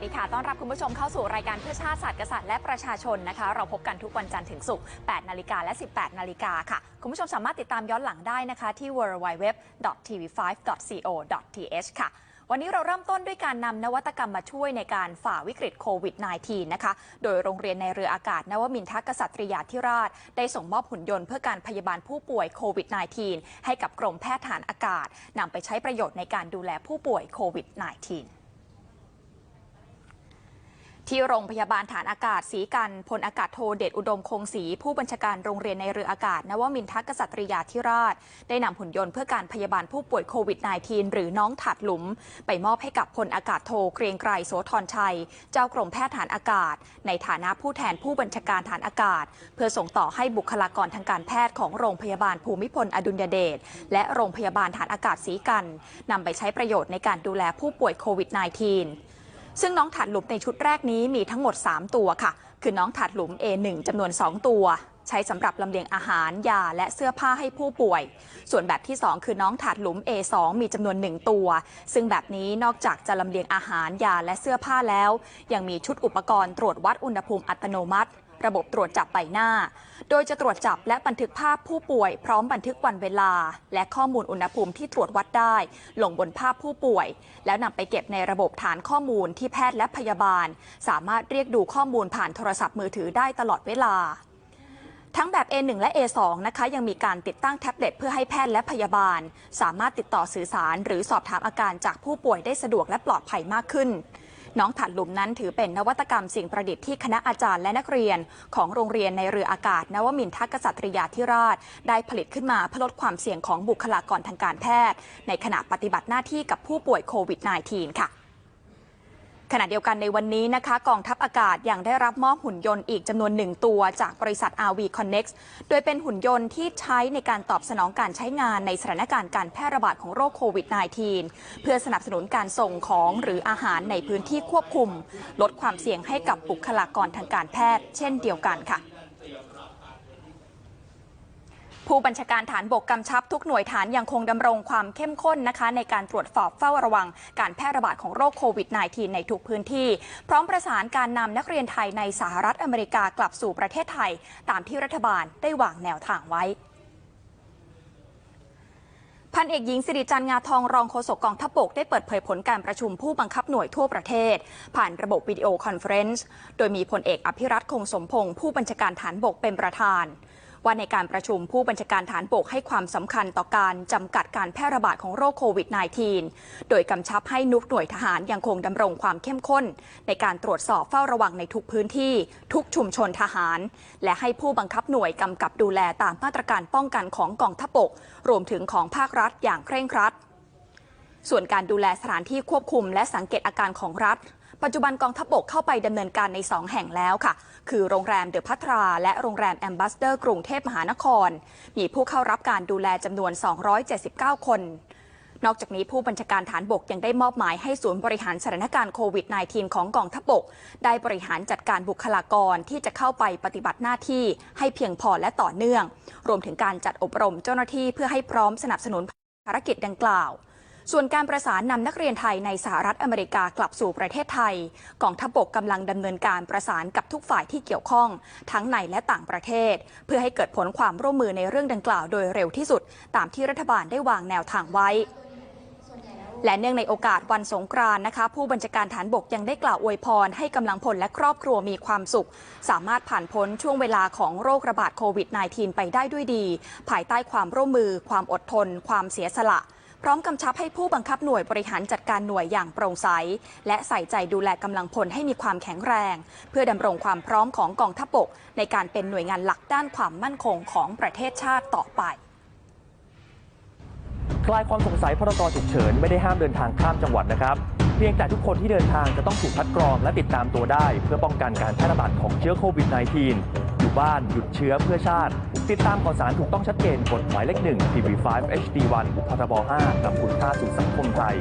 สดีค่ะ ต้อนรับคุณผู้ชมเข้าสู่รายการเพื่อชาติศาสตร์กษัตริย์และประชาชนนะคะ เราพบกันทุกวันจันทร์ถึงศุกร์ 8 นาฬิกาและ 18 นาฬิกาค่ะ คุณผู้ชมสามารถติดตามย้อนหลังได้นะคะ ที่ www.tv5.co.th ค่ะวันนี้เราเริ่มต้นด้วยการนำนวัตกรรมมาช่วยในการฝ่าวิกฤตโควิด -19 นะคะ โดยโรงเรียนในเรืออากาศนวมินทกษัตริยาธิราช ได้ส่งมอบหุ่นยนต์เพื่อการพยาบาลผู้ป่วยโควิด -19 ให้กับกรมแพทย์ฐานอากาศนำไปใช้ประโยชน์ในการดูแลผู้ป่วยโควิด -19 ที่โรงพยาบาลฐานอากาศศรีกันพลอากาศโทเดชอุดมคงศรีผู้บัญชาการโรงเรียนในเรืออากาศ นวมินทกษัตริยาธิราช ได้นำหุ่นยนต์เพื่อการพยาบาลผู้ป่วยโควิด -19 หรือน้องถัดหลุม ไปมอบให้กับพลอากาศโทเกรียงไกรโสธรชัย เจ้ากรมแพทย์ฐานอากาศ ในฐานะผู้แทนผู้บัญชาการฐานอากาศ เพื่อส่งต่อให้บุคลากรทางการแพทย์ของโรงพยาบาลภูมิพลอดุลยเดชและโรงพยาบาลฐานอากาศศรีกันนำไปใช้ประโยชน์ในการดูแลผู้ป่วยโควิด -19 ซึ่งน้องถาดหลุมในชุดแรกนี้มีทั้งหมด 3 ตัวค่ะ คือน้องถาดหลุม A1 จำนวน 2 ตัว ใช้สำหรับลำเลียงอาหาร ยา และเสื้อผ้าให้ผู้ป่วย ส่วนแบบที่ 2 คือน้องถาดหลุม A2 มีจำนวน 1 ตัว ซึ่งแบบนี้นอกจากจะลำเลียงอาหาร ยา และเสื้อผ้าแล้ว ยังมีชุดอุปกรณ์ตรวจวัดอุณหภูมิอัตโนมัติ ระบบตรวจจับใบหน้า โดยจะตรวจจับและบันทึกภาพผู้ป่วย พร้อมบันทึกวันเวลา และข้อมูลอุณหภูมิที่ตรวจวัดได้ ลงบนภาพผู้ป่วย แล้วนำไปเก็บในระบบฐานข้อมูลที่แพทย์และพยาบาล สามารถเรียกดูข้อมูลผ่านโทรศัพท์มือถือได้ตลอดเวลาทั้งแบบ A1 และ A2 นะคะยังมีการติดตั้งแท็บเล็ตเพื่อให้แพทย์และพยาบาล สามารถติดต่อสื่อสาร หรือสอบถามอาการจากผู้ป่วยได้สะดวกและปลอดภัยมากขึ้น น้องถัดหลุมนั้นถือเป็นนวัตกรรมสิ่งประดิษฐ์ที่คณะอาจารย์และนักเรียน ของโรงเรียนในเรืออากาศ นวมินทกษัตริยาธิราช ได้ผลิตขึ้นมาเพื่อลดความเสี่ยงของบุคลากรทางการแพทย์ ในขณะปฏิบัติหน้าที่กับผู้ป่วยโควิด -19 ค่ะ ขณะเดียวกันในวันนี้นะคะ กองทัพอากาศยังได้รับมอบหุ่นยนต์อีกจำนวนหนึ่งตัวจากบริษัท RV Connex โดยเป็นหุ่นยนต์ที่ใช้ในการตอบสนองการใช้งานในสถานการณ์การแพร่ระบาดของโรคโควิด -19 เพื่อสนับสนุนการส่งของหรืออาหารในพื้นที่ควบคุม ลดความเสี่ยงให้กับบุคลากรทางการแพทย์ เช่นเดียวกันค่ะ ผู้บัญชาการฐานบกกำชับทุกหน่วยฐานยังคงดำรงความเข้มข้นนะคะ ในการตรวจสอบเฝ้าระวังการแพร่ระบาดของโรคโควิด -19 ในทุกพื้นที่ พร้อมประสานการนำนักเรียนไทยในสหรัฐอเมริกากลับสู่ประเทศไทย ตามที่รัฐบาลได้วางแนวทางไว้พันเอกหญิงสิริจันทร์งาทองรองโฆษกกองทัพบกได้เปิดเผยผลการประชุมผู้บังคับหน่วยทั่วประเทศ ผ่านระบบวิดีโอคอนเฟรนซ์ โดยมีพลเอกอภิรัตคงสมพงศ์ผู้บัญชาการฐานบกเป็นประธาน ว่าในการประชุมผู้บัญชาการฐานบกให้ความสำคัญต่อการจำกัดการแพร่ระบาดของโรคโควิด -19 โดยกำชับให้นุกหน่วยทหารยังคงดำรงความเข้มข้น ในการตรวจสอบเฝ้าระวังในทุกพื้นที่ ทุกชุมชนทหาร และให้ผู้บังคับหน่วยกำกับดูแลตามมาตรการป้องกันของกองทัพบก รวมถึงของภาครัฐอย่างเคร่งครัด ส่วนการดูแลสถานที่ควบคุมและสังเกตอาการของรัฐ ปัจจุบันกองทัพบกเข้าไปดำเนินการใน 2 แห่งแล้วค่ะ คือโรงแรมเดอะพัทรา และโรงแรมแอมบาสเดอร์กรุงเทพมหานคร มีผู้เข้ารับการดูแลจำนวน 279 คนนอกจากนี้ผู้บัญชาการฐานบกยังได้มอบหมายให้ศูนย์บริหารสถานการณ์โควิด -19 ของกองทัพบก ได้บริหารจัดการบุคลากรที่จะเข้าไปปฏิบัติหน้าที่ให้เพียงพอและต่อเนื่อง รวมถึงการจัดอบรมเจ้าหน้าที่เพื่อให้พร้อมสนับสนุนภารกิจดังกล่าว ส่วนการประสานนำนักเรียนไทยในสหรัฐอเมริกากลับสู่ประเทศไทยกองทัพบกกำลังดำเนินการประสานกับทุกฝ่ายที่เกี่ยวข้อง ทั้งในและต่างประเทศ เพื่อให้เกิดผลความร่วมมือในเรื่องดังกล่าวโดยเร็วที่สุด ตามที่รัฐบาลได้วางแนวทางไว้และเนื่องในโอกาสวันสงกรานต์นะคะ ผู้บัญชาการฐานบกยังได้กล่าวอวยพร ให้กำลังพลและครอบครัวมีความสุข สามารถผ่านพ้นช่วงเวลาของโรคระบาดโควิด -19 ไปได้ด้วยดี ภายใต้ความร่วมมือ ความอดทน ความเสียสละ พร้อมกำชับให้ผู้บังคับหน่วยบริหารจัดการหน่วยอย่างโปร่งใส และใส่ใจดูแลกำลังพลให้มีความแข็งแรง เพื่อดำรงความพร้อมของกองทัพบก ในการเป็นหน่วยงานหลักด้านความมั่นคงของประเทศชาติต่อไปคลายความสงสัยพรกฉุกเฉินไม่ได้ห้ามเดินทางข้ามจังหวัดนะครับ เพียงแต่ทุกคนที่เดินทางจะต้องถูกคัดกรองและติดตามตัวได้ เพื่อป้องกันการแพร่ระบาดของเชื้อโควิด -19 อยู่บ้านหยุดเชื้อเพื่อชาติ ติดตามข่าวสารถูกต้องชัดเจนกฎหมายเลขหนึ่ง TV5 HD1 พทบ5กับคุณค่าสู่สังคมไทย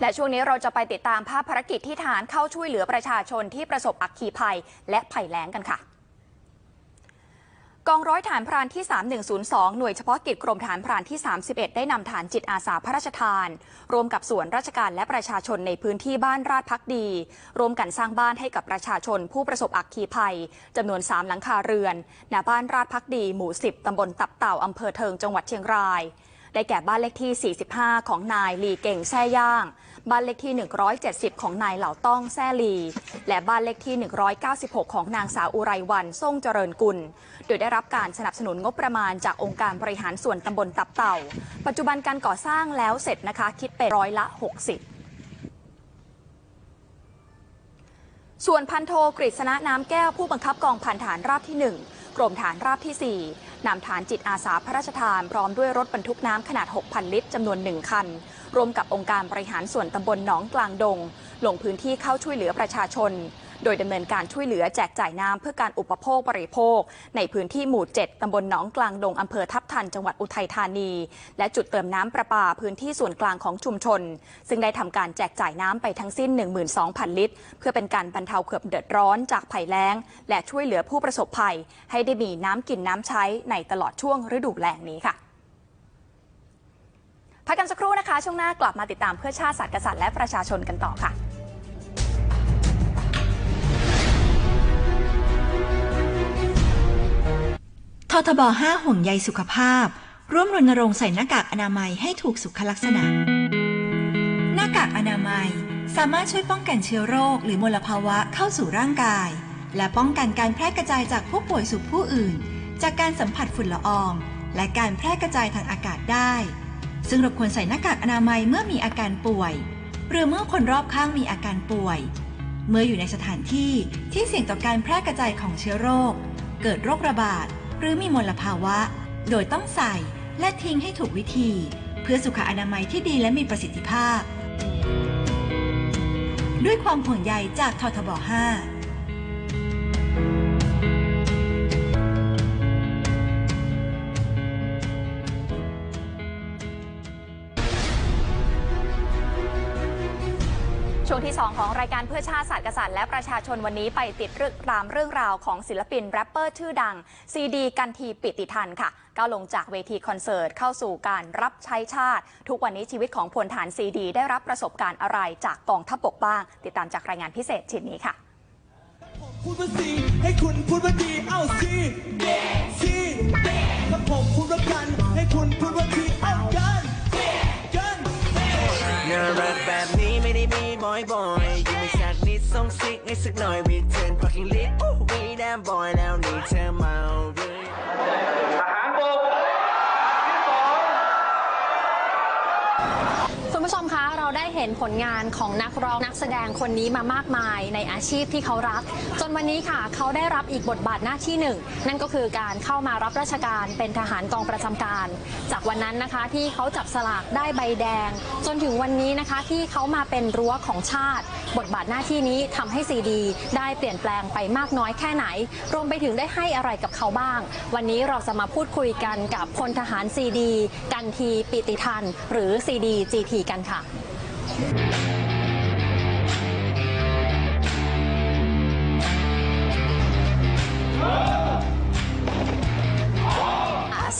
และช่วงนี้เราจะไปติดตามภาพภารกิจที่ทหารเข้าช่วยเหลือประชาชนที่ประสบอัคคีภัย และภัยแล้งกันค่ะ กองร้อยฐานพรานที่ 3102 หน่วยเฉพาะกิจกรมฐานพรานที่ 31 ได้นำฐานจิตอาสาพระราชทาน รวมกับส่วนราชการและประชาชนในพื้นที่บ้านราชพักดีร่วมกันสร้างบ้านให้กับประชาชนผู้ประสบอักคีภัยจำนวน 3 หลังคาเรือนณบ้านราชพักดี หมู่ 10ตำบลตับเต่าอำเภอเทิงจังหวัดเชียงราย ได้แก่บ้านเลขที่ 45 ของนายลีเก่งแซ่ย่าง บ้านเลขที่ 170 ของนายเหล่าต้องแซ่ลี และบ้านเลขที่ 196 ของนางสาวอุไรวันส่งเจริญกุล โดยได้รับการสนับสนุนงบประมาณจากองค์การบริหารส่วนตำบลตับเต่า ปัจจุบันการก่อสร้างแล้วเสร็จนะคะคิดเป็นร้อยละ 60ส่วนพันโทกฤษณะน้ำแก้วผู้บังคับกองพันฐานราบที่ 1 กรมฐานราบที่ 4นำฐานจิตอาสาพระราชทาน พร้อมด้วยรถบรรทุกน้ำขนาด 6,000 ลิตรจำนวน 1 คัน ร่วมกับองค์การบริหารส่วนตำบลหนองกลางดง ลงพื้นที่เข้าช่วยเหลือประชาชน โดยดำเนินการช่วยเหลือแจกจ่ายน้ำเพื่อการอุปโภคบริโภค ในพื้นที่หมู่ 7 ตำบลหนองกลางดงอำเภอทับทันจังหวัดอุทัยธานี และจุดเติมน้ำประปาพื้นที่ส่วนกลางของชุมชน ซึ่งได้ทำการแจกจ่ายน้ำไปทั้งสิ้น 12,000 ลิตร เพื่อเป็นการบรรเทาความเดือดร้อนจากภัยแล้ง และช่วยเหลือผู้ประสบภัย ให้ได้มีน้ำกินน้ำใช้ในตลอดช่วงฤดูแล้งนี้ค่ะพักกันสักครู่นะคะ ช่วงหน้ากลับมาติดตามเพื่อชาติศาสตร์กษัตริย์และประชาชนกันต่อค่ะ ทบ 5 ห่วงใยสุขภาพ ร่วมรณรงค์ใส่หน้ากากอนามัยให้ถูกสุขลักษณะ หน้ากากอนามัย สามารถช่วยป้องกันเชื้อโรค หรือมลภาวะเข้าสู่ร่างกาย และป้องกันการแพร่กระจายจากผู้ป่วยสู่ผู้อื่น จากการสัมผัสฝุ่นละออง และการแพร่กระจายทางอากาศได้ ซึ่งเราควรใส่หน้ากากอนามัยเมื่อมีอาการป่วย หรือเมื่อคนรอบข้างมีอาการป่วย เมื่ออยู่ในสถานที่ที่เสี่ยงต่อการแพร่กระจายของเชื้อโรค เกิดโรคระบาด หรือมีมลภาวะ โดยต้องใส่และทิ้งให้ถูกวิธี เพื่อสุขอนามัยที่ดีและมีประสิทธิภาพ ด้วยความห่วงใยจากททบ 5 ช่วงที่ 2 ของรายการเพื่อชาติศาสตร์กษัตริย์และประชาชนวันนี้ไปติดเรื่องรามเรื่องราวของศิลปินแรปเปอร์ชื่อดังซีดีกันทีปิติทันค่ะก้าวลงจากเวทีคอนเสิร์ตเข้าสู่การรับใช้ชาติ ทุกวันนี้ชีวิตของพลฐานซีดี ได้รับประสบการณ์อะไรจากกองทัพบกบ้าง ติดตามจากรายงานพิเศษชิ้นนี้ค่ะพูดว่าซีให้คุณพูดว่าดีเอ้าซีซีถ้าผมพูดว่ากันให้คุณพูดว่าทีเอ้ากันกัน น่ารักแบบนี้ไม่ได้มีบ่อยบอยๆยิ้มไม่สักนิดส่งซิกให้สักหน่อยวีเทนพักกิ้งลิทวีแดมบอยแล้วนี่เธอเมาหรือ คุณผู้ชมคะ เราได้เห็นผ ลงานของนักร้องนักแสดงคนนี้มามากมายในอาชีพที่เขารัก จนวันนี้ค่ะ เขาได้รับอีกบทบาทหน้าที่หนึ่ง นั่นก็คือการเข้ามารับราชการเป็นทหารกองประจำการ จากวันนั้นนะคะที่เขาจับสลากได้ใบแดง จนถึงวันนี้นะคะที่เขามาเป็นรั้วของชาติ บทบาทหน้าที่นี้ทำให้ซีดีได้เปลี่ยนแปลงไปมากน้อยแค่ไหน รวมไปถึงได้ให้อะไรกับเขาบ้าง วันนี้เราจะมาพูดคุยกันกับพลทหารซีดี กันทีปิติทัน หรือซีดีจีทีกันค่ะ ซ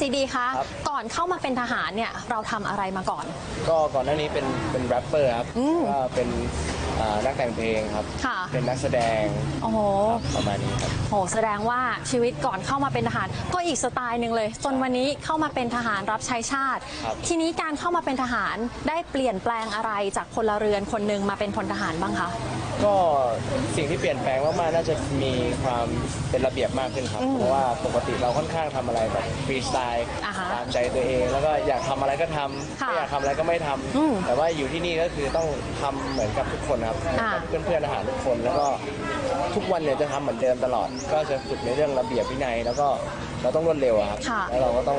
ีดีคะครับ ก่อนเข้ามาเป็นทหารเนี่ยเราทำอะไรมาก่อน ก็ก่อนหน้านี้เป็นเป็นแรปเปอร์ครับอืม ก็เป็น อ่านักแต่งเพลงครับ ค่ะ เป็นนักแสดงโอ้โห ครับประมาณนี้ครับ โห แสดงว่าชีวิตก่อนเข้ามาเป็นทหาร ก็อีกสไตล์หนึ่งเลย จนวันนี้เข้ามาเป็นทหารรับใช้ชาติ ครับ ทีนี้การเข้ามาเป็นทหารได้เปลี่ยนแปลงอะไรจากพลเรือนคนหนึ่งมาเป็นพลทหารบ้างคะ ก็สิ่งที่เปลี่ยนแปลงมากๆน่าจะมีความเป็นระเบียบมากขึ้นครับ อืมเพราะว่าปกติเราค่อนข้างทำอะไรแบบฟรีสไตล์อ่าฮะตามใจตัวเอง แล้วก็อยากทำอะไรก็ทำค่ะไม่อยากทำอะไรก็ไม่ทำอืมแต่ว่าอยู่ที่นี่ก็คือต้องทำเหมือนกับทุกคนครับเหมือนอ่ากับเพื่อนๆทหารทุกคนแล้วก็ทุกวันเนี่ยจะทำเหมือนเดิมตลอด ก็จะฝึกในเรื่องระเบียบวินัย แล้วก็ เราต้องรวดเร็วอะครับ ค่ะ แล้วเราก็ต้อง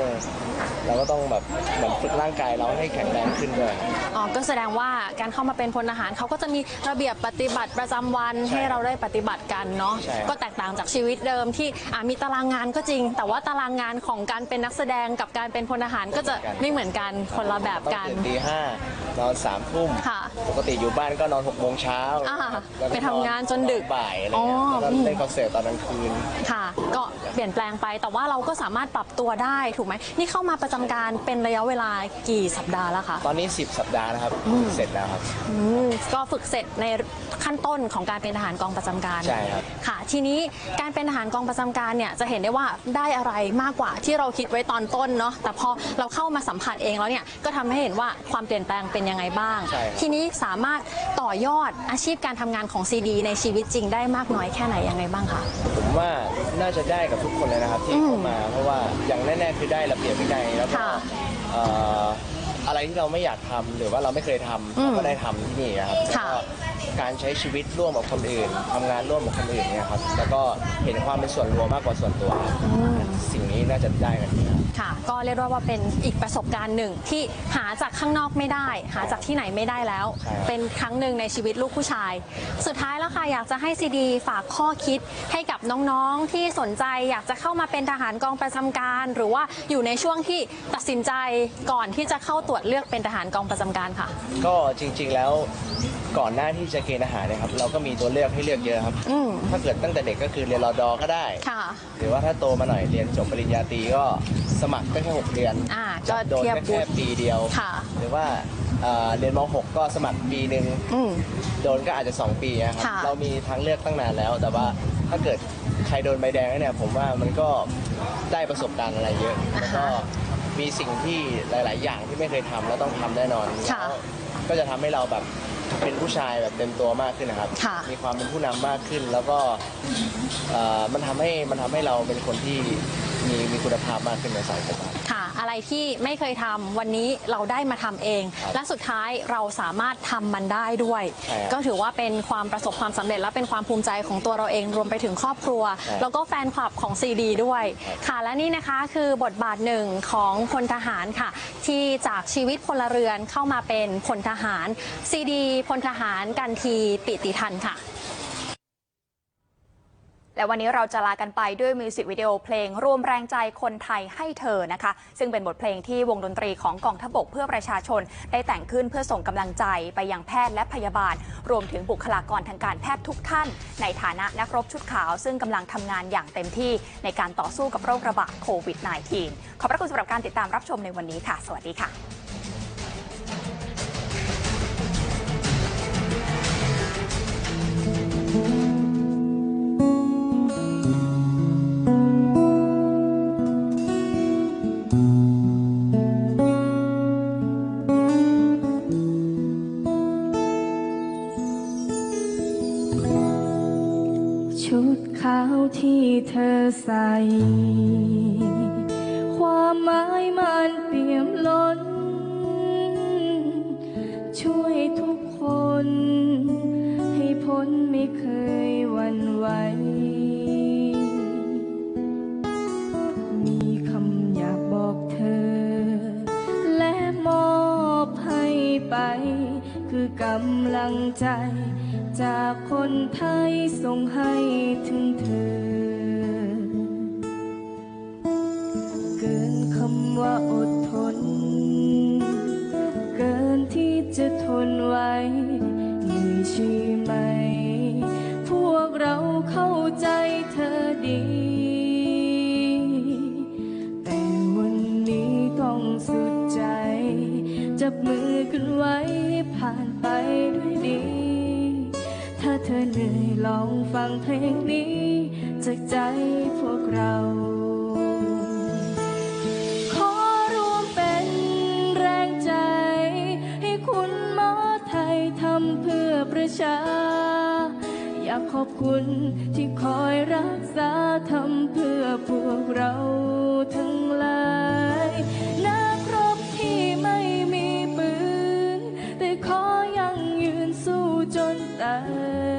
เราก็ต้องแบบเหมือนฝึกร่างกายเราให้แข็งแรงขึ้นด้วย อ๋อก็แสดงว่าการเข้ามาเป็นพลทหารเขาก็จะมีระเบียบปฏิบัติประจำวันใช่ให้เราได้ปฏิบัติกันเนาะใช่ก็แตกต่างจากชีวิตเดิมที่อะมีตารางงานก็จริง แต่ว่าตารางงานของการเป็นนักแสดงกับการเป็นพลทหารก็จะไม่เหมือนกันคนละแบบต้องกันตื่นตีห้านอนสามทุ่มค่ะปกติอยู่บ้านก็นอนหกโมงเช้าอ่าแล้วก็ไปทำงานจนดึกบ่ายอะไรอ๋อ แล้วอืก็มเล่นคอนเสิร์ตตอนกลางคืน ค่ะ ก็เปลี่ยนแปลงไปแต่ว่าเราก็สามารถปรับตัวได้ถูกไหมนี่เข้ามาประจำการเป็นระยะเวลากี่สัปดาห์แล้วคะ ตอนนี้ 10 สัปดาห์นะครับเสร็จแล้วครับ อืมก็ฝึกเสร็จในขั้นต้นของการเป็นทหารกองประจำการใช่ครับ ค่ะ ทีนี้การเป็นทหารกองประจำการเนี่ยจะเห็นได้ว่าได้อะไรมากกว่าที่เราคิดไว้ตอนต้นเนาะแต่พอเราเข้ามาสัมผัสเองแล้วเนี่ยก็ทำให้เห็นว่าความเปลี่ยนแปลงเป็นยังไงบ้าง ใช่ครับ ทีนี้สามารถต่อยอดอาชีพการทำงานของซีดีในชีวิตจริงได้มากน้อยแค่ไหนยังไงบ้างคะ ผมว่าน่าจะได้กับทุกคนเลยนะครับ ที่อืมเข้ามา เพราะว่าอย่างแน่ๆคือได้ระเบียบวินัยแล้วก็ค่ะเอ่ออะไรที่เราไม่อยากทำหรือว่าเราไม่เคยทำอืมเราก็ได้ทำที่นี่ครับแล้วค่ะก็ การใช้ชีวิตร่วมกับคนอื่นทำงานร่วมกับคนอื่นเนี่ยครับแล้วก็เห็นความเป็นส่วนรวมมากกว่าส่วนตัวครับสิ่งนี้น่าจะได้กันนะครับ ค่ะ ก็เรียกได้ว่าเป็นอีกประสบการณ์หนึ่งที่หาจากข้างนอกไม่ได้ หาจากที่ไหนไม่ได้แล้ว ใช่ครับ เป็นครั้งหนึ่งในชีวิตลูกผู้ชาย สุดท้ายแล้วค่ะ อยากจะให้ซีดีฝากข้อคิดให้กับน้องๆที่สนใจอยากจะเข้ามาเป็นทหารกองประจำการ หรือว่าอยู่ในช่วงที่ตัดสินใจก่อนที่จะเข้าตรวจเลือกเป็นทหารกองประจำการค่ะ ก็จริงๆแล้ว ก่อนหน้าที่จะเกณฑ์อาหารเนะครับ เราก็มีตัวเลือกให้เลือกเยอะครับ อืมถ้าเกิดตั้งแต่เด็กก็คือเรียนรอดอก็ได้ ค่ะ หรือว่าถ้าโตมาหน่อยเรียนจบปริญญาตรีก็สมัครก็แค่6เดือนอ่าก็โดนเทียบก็แค่ปีเดียว ค่ะ หรือว่าเอ่อเรียนม .6 ก็สมัครปีหนึ่งอืม โดนก็อาจจะ 2 ปีนะครับค่ะ เรามีทางเลือกตั้งนานแล้ว แต่ว่าถ้าเกิดใครโดนใบแดงแล้วเนี่ยผมว่ามันก็ได้ประสบการณ์อะไรเยอะแล้วก็มีสิ่งที่หลาย ๆ อย่างที่ไม่เคยทำแล้วต้องทำแน่นอนค่ะ แล้วก็จะทำให้เราแบบ เป็นผู้ชายแบบเต็มตัวมากขึ้นนะครับ ค่ะ มีความเป็นผู้นำมากขึ้น แล้วก็เอ่อมันทำให้มันทำให้เราเป็นคนที่มีมีคุณภาพมากขึ้นในสังคมครับ ค่ะ อะไรที่ไม่เคยทำวันนี้เราได้มาทำเองครับและสุดท้ายเราสามารถทำมันได้ด้วย ใช่ครับ ก็ถือว่าเป็นความประสบความสำเร็จและเป็นความภูมิใจของตัวเราเองรวมไปถึงครอบครัวใช่แล้วก็แฟนคลับของซีดีด้วยครับค่ะและนี่นะคะคือบทบาทหนึ่งของพลทหารค่ะ ที่จากชีวิตพลเรือนเข้ามาเป็นพลทหารซีดีพลทหารกันทีปิติทันค่ะ และวันนี้เราจะลากันไปด้วยมิวสิกวิดีโอเพลงร่วมแรงใจคนไทยให้เธอนะคะ ซึ่งเป็นบทเพลงที่วงดนตรีของกองทพบกเพื่อประชาชน ได้แต่งขึ้นเพื่อส่งกำลังใจไปยังแพทย์และพยาบาล รวมถึงบุคลากรทางการแพทย์ทุกท่าน ในฐานะนักรบชุดขาว ซึ่งกำลังทำงานอย่างเต็มที่ในการต่อสู้กับโรคระบาดโควิด -19 ขอบพระคุณสำหรับการติดตามรับชมในวันนี้ค่ะ สวัสดีค่ะ เธอใส่ ความหมายมันเปี่ยมล้น ช่วยทุกคน ให้พ้นไม่เคยวันไหว มีคำอยากบอกเธอ และมอบให้ไป คือกำลังใจจากคนไทยส่งให้ถึงเธอ เราเข้าใจเธอดี แต่วันนี้ต้องสุดใจ จับมือกันไว้ผ่านไปด้วยดี ถ้าเธอเหนื่อยลองฟังเพลงนี้ จากใจพวกเราขอรวมเป็นแรงใจให้คุณหมอไทยทำเพื่อประชาากขอบคุณที่คอยรักษาทำเพื่อพวกเราทั้งหลายนักรบที่ไม่มีปืน แต่ขอยังยืนสู้จนตาย